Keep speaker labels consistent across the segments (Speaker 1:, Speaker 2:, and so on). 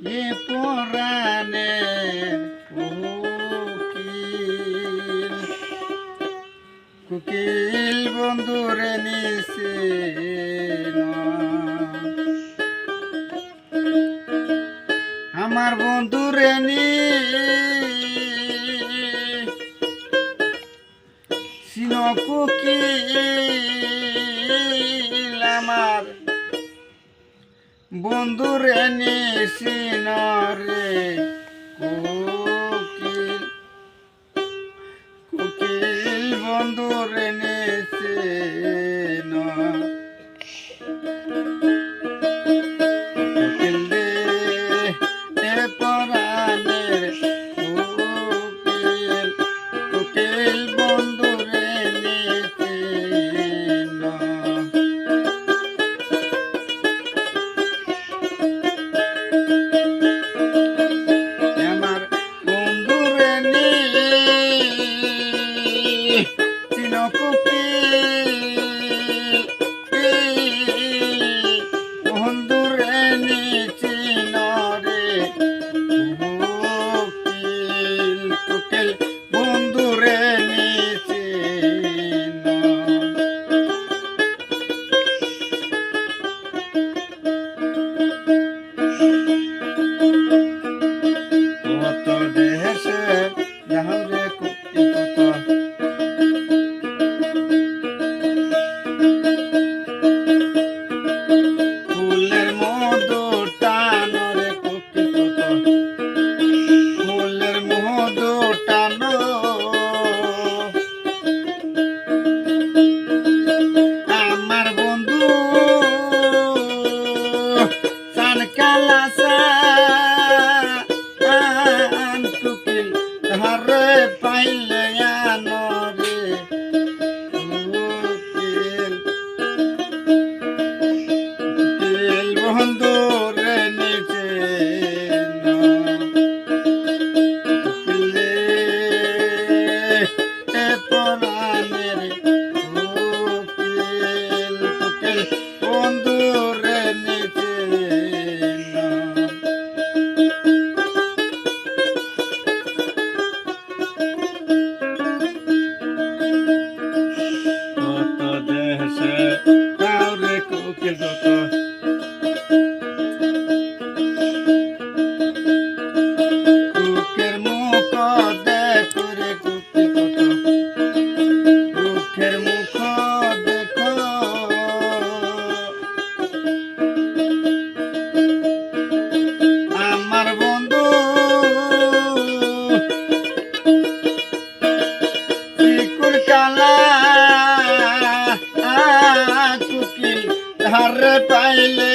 Speaker 1: এ পুরানে কুকিল কুকিল বন্ধুরে নিছে আমার বন্ধুরে নি। সিনো কুকিল বন্ধুরে নিসিন রে কোকিল কোকিল বন্ধুরে নিসিন Coco. মালা কুকিল ধারে পাইলে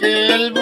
Speaker 1: que el